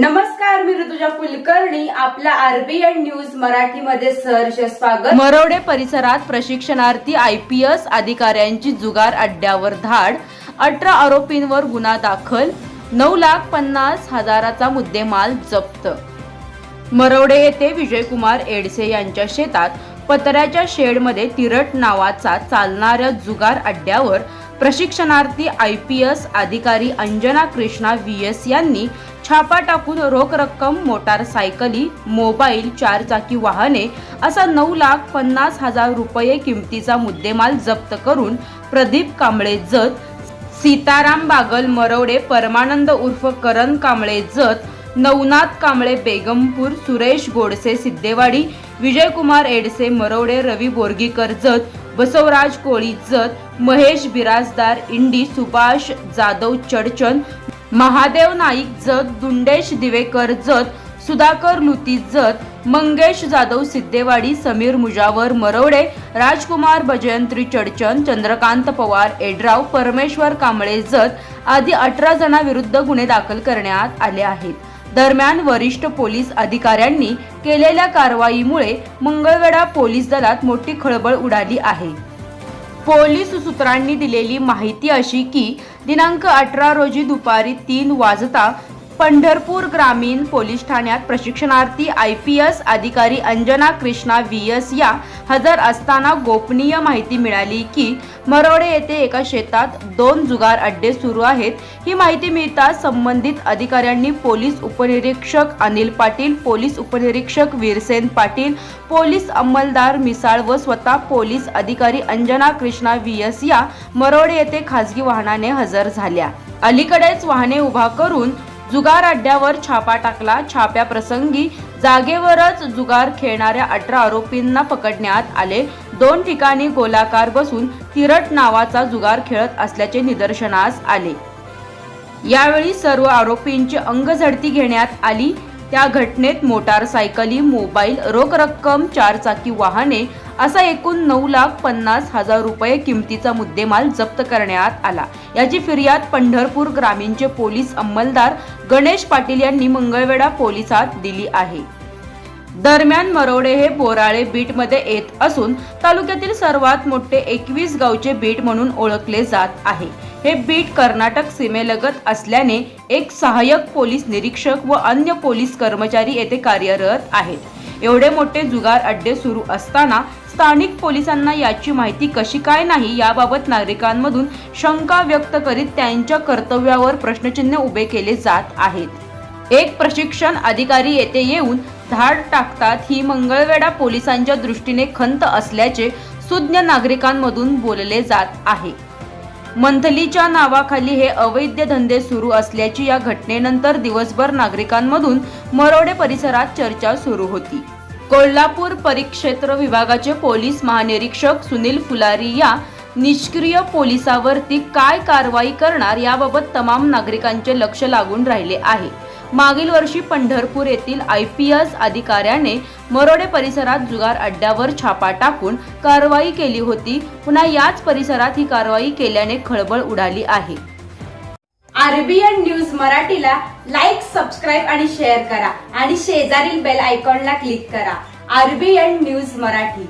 नमस्कार मी ऋतुजा कुलकर्णी. आपल्या RBN news मराठीमध्ये सहर्ष स्वागत. मरवडे परिसरात प्रशिक्षणार्थी आयपीएस अधिकाऱ्यांची जुगार अड्ड्यावर धाड. अठरा आरोपींवर गुन्हा दाखल. नऊ लाख पन्नास हजाराचा मुद्देमाल जप्त. मरवडे येथे विजयकुमार एडसे यांच्या शेतात पत्र्याच्या शेडमध्ये तिरट नावाचा चालणाऱ्या जुगार अड्ड्यावर प्रशिक्षणार्थी आय पी एस अधिकारी अंजना कृष्णा व्ही एस यांनी छापा टाकून रोख रक्कम मोटारसायकली मोबाईल चारचाकी वाहने असा नऊ लाख पन्नास हजार रुपये किमतीचा मुद्देमाल जप्त करून प्रदीप कांबळे जत सीताराम बागल मरवडे परमानंद उर्फ करण कांबळे जत नवनाथ कांबळे बेगमपूर सुरेश गोडसे सिद्धेवाडी विजयकुमार एडसे मरवडे रवी बोरगीकर जत बसवराज कोळी जत महेश बिराजदार इंडी सुभाष जाधव चडचन महादेव नाईक जत दुंडेश दिवेकर जत सुधाकर लुती जत मंगेश जाधव सिद्धेवाडी समीर मुजावर मरवडे राजकुमार बजयंत्री चडचन चंद्रकांत पवार एड्राव परमेश्वर कांबळे जत आदी अठरा जणांविरुद्ध गुन्हे दाखल करण्यात आले आहेत. दरम्यान वरिष्ठ पोलीस अधिकाऱ्यांनी केलेल्या कारवाईमुळे मंगळवेढा पोलीस दलात मोठी खळबळ उडाली आहे. पोलीस सूत्रांनी दिलेली माहिती अशी की दिनांक अठरा रोजी दुपारी तीन वाजता पंढरपूर ग्रामीण पोलीस ठाण्यात प्रशिक्षणार्थी आय पी एस अधिकारी अंजना कृष्णा व्ही एस या हजर असताना गोपनीय माहिती मिळाली की मरोडे येथे एका शेतात दोन जुगार अड्डे सुरू आहेत. ही माहिती मिळताच संबंधित अधिकाऱ्यांनी पोलीस उपनिरीक्षक अनिल पाटील पोलीस उपनिरीक्षक वीरसेन पाटील पोलीस अंमलदार मिसाळ व स्वतः पोलीस अधिकारी अंजना कृष्णा व्ही एस या मरोडे येथे खासगी वाहनाने हजर झाल्या. अलीकडेच वाहने उभा करून जुगार अड्ड्यावर छापा टाकला. छाप्याप्रसंगी जागेवरच जुगार खेळणाऱ्या अठरा आरोपींना पकडण्यात आले. दोन ठिकाणी गोलाकार बसून तिरट नावाचा जुगार खेळत असल्याचे निदर्शनास आले. यावेळी सर्व आरोपींची अंगझडती घेण्यात आली. त्या घटनेत मोटारसायकली मोबाईल रोख रक्कम चारचाकी वाहने असा एकूण नऊ लाख पन्नास हजार रुपये किमतीचा मुद्देमाल जप्त करण्यात आला. याची फिर्याद पंढरपूर ग्रामीणचे पोलीस अंमलदार गणेश पाटील यांनी मंगळवेढा पोलिसात दिली आहे. दरम्यान मरोडे हे बोराळे बीटमध्ये येत असून तालुक्यातील सर्वात मोठे एकवीस गावचे बीट म्हणून ओळखले जात आहे. हे बीट कर्नाटक सीमेलगत असल्याने एक सहाय्यक पोलीस निरीक्षक व अन्य पोलीस कर्मचारी येथे कार्यरत आहेत. एवढे मोठे जुगार अड्डे सुरू असताना स्थानिक पोलिसांना याची माहिती कशी काय नाही याबाबत नागरिकांमधून शंका व्यक्त करीत त्यांच्या कर्तव्यावर प्रश्नचिन्ह उभे केले जात आहेत. एक प्रशिक्षण अधिकारी येथे येऊन धाड टाकतात ही मंगळवेढा पोलिसांच्या दृष्टीने खंत असल्याचे सुज्ञ नागरिकांमधून बोलले जात आहे. मंथलीच्या नावाखाली हे अवैध धंदे सुरू असल्याची या घटनेनंतर दिवसभर नागरिकांमधून मरोडे परिसरात चर्चा सुरू होती. कोल्हापूर परिक्षेत्र विभागाचे पोलीस महानिरीक्षक सुनील फुलारी या निष्क्रिय पोलिसावरती काय कारवाई करणार याबाबत तमाम नागरिकांचे लक्ष लागून राहिले आहे. मागील वर्षी पंढरपूर येथील आय पी एस अधिकाऱ्याने मरोडे परिसरात जुगार अड्ड्यावर छापा टाकून कारवाई केली होती. पुन्हा याच परिसरात ही कारवाई केल्याने खळबळ उडाली आहे. आरबीएन न्यूज मराठीला लाईक सबस्क्राईब आणि शेअर करा आणि शेजारील बेल आयकॉनला क्लिक करा. RBN news Marathi.